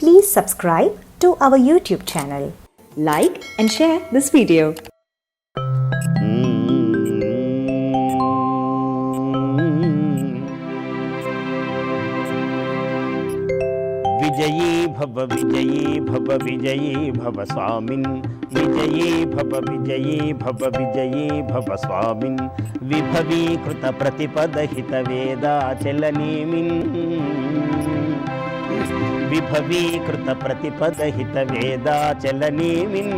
Please subscribe to our YouTube channel. Like and share this video. విజయీ భవ విజయీ భవ విజయీ భవ స్వామిన్ విజయీ భవ విజయీ భవ విజయీ భవ స్వామిన్ విభవీకృత ప్రతిపదహిత వేదాచలనేమిన్ విభవీకృత ప్రతిపదహిత వేదాచలనేమిన్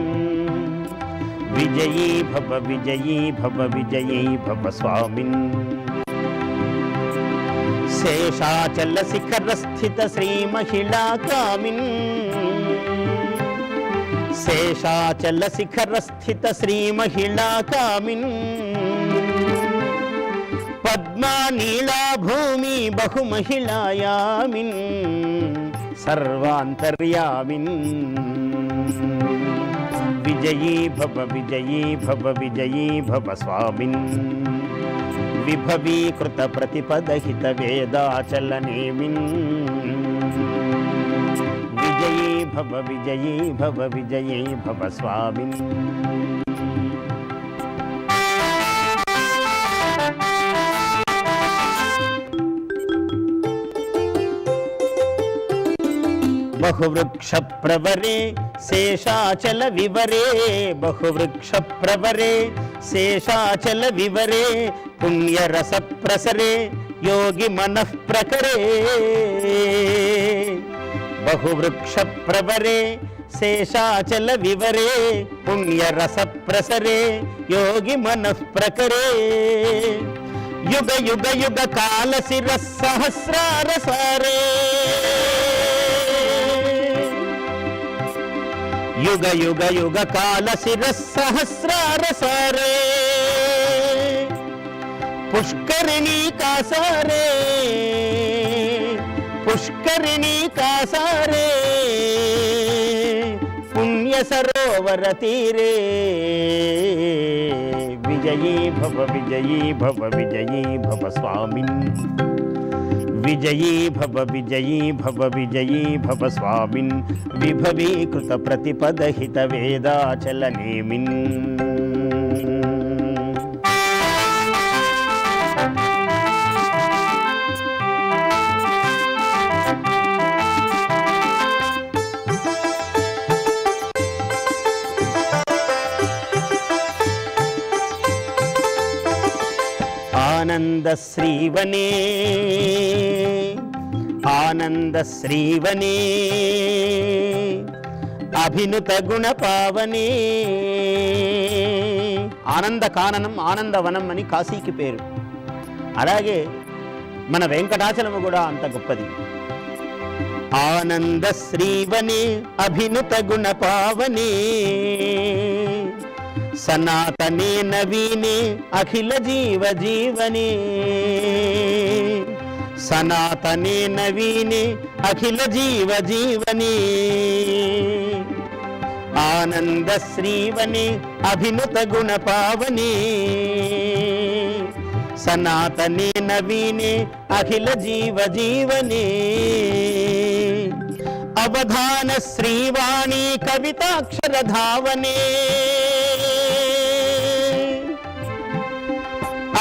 విజయీ భవ విజయీ భవ విజయీ భవ స్వామిన్ శేషాచల శిఖరస్థిత శ్రీమహిళాకామిన్ శేషాచల శిఖరస్థిత శ్రీమహిళాకామిన్ పద్మా నీళా భూమి బహుమహిళాయామిన్ సర్వాంతర్యామిన్. విజయీ భవ విజయీ భవ విజయీ భవ స్వామిన్. విభవీకృత ప్రతిపదహిత వేదాచలనేమిన్. విజయీ భవ విజయీ భవ విజయీ భవ స్వామిన్. బహువృక్ష ప్రవరే శేషాచల వివరే బహువృక్ష ప్రవరే శేషాచల వివరే పుణ్యరస ప్రసరే యోగి మనః ప్రకరే బహువృక్ష ప్రవరే శేషాచల వివరే పుణ్యరస ప్రసరే యోగి మనః ప్రకరే యుగ యుగ యుగ కాల శిర సహస్రార సారే యుగ యుగ యుగ కాల శిర సహస్రార సారే పుష్కరిణీ కాసారే పుష్కరిణీ కాసారే పుణ్య సరోవర తీరే విజయీ భవ విజయీ భవ విజయీ భవ స్వామిన్ విజయీ భవ విజయీ భవ విజయీ భవ స్వామిన్ విభవీకృత ప్రతిపదహిత వేదాచలనేమిన్ శ్రీవనే ఆనంద శ్రీవనే అభినుత గుణ పావనే ఆనంద కాననం ఆనందవనం అని కాశీకి పేరు. అలాగే మన వెంకటాచలము కూడా అంత గొప్పది. ఆనంద శ్రీవనే అభినుత గుణ పావనే సనాతనే నవీనే అఖిల జీవ జీవనే. సనాతనే నవీనే అఖిల జీవ జీవనే. ఆనంద శ్రీవనే అభినుత గుణ పావనే. సనాతనే నవీనే అఖిల జీవ జీవనే. అవధాన శ్రీవాణి కవితాక్షర ధావనే.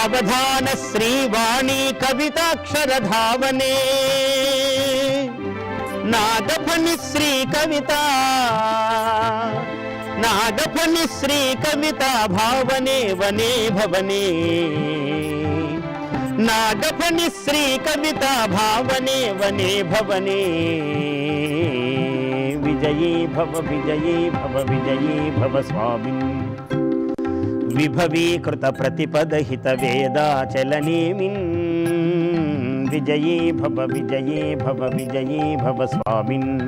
అవధాన శ్రీవాణి కవితాక్షర ధావనే నాగఫణి శ్రీ కవిత నాగఫణి శ్రీ కవిత భావనే వనే భవనే నాగఫణి శ్రీ కవిత భావనే వనే భవనే విజయీ భవ విజయీ భవ విజయీ భవ స్వామిన్ విభవీకృత ప్రతిపదహిత వేదాచలనేమిన్? విజయీ భవ విజయీ భవ విజయీ భవ స్వామిన్.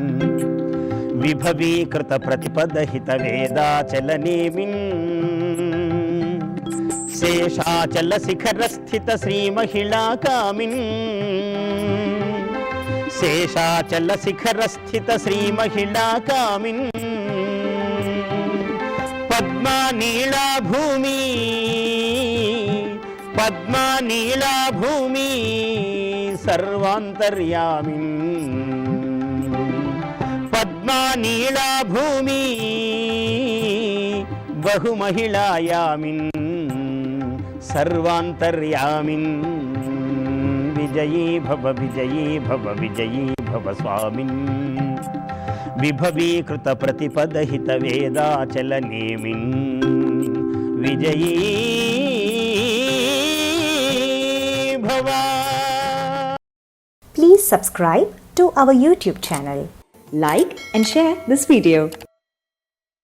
విభవీకృత ప్రతిపదహిత వేదాచలనేమిన్? శేషాచల శిఖరస్థిత స్థిత కామిన్. శేషాచల శిఖరస్థిత స్థిత కామిన్. పద్మా నీళా భూమి పద్మా నీళా భూమి సర్వాంతర్యామి మహిళా భూమి బహుమహిళాయామిన్ సర్వాంతర్యామిన్ విజయీ భవ విజయీ భవ విజయీ భవ స్వామిన్ విభవీకృత ప్రతిపదహిత వేదాచల నేమిన్ విజయీ భవ Please subscribe to our YouTube channel. Like and share this video.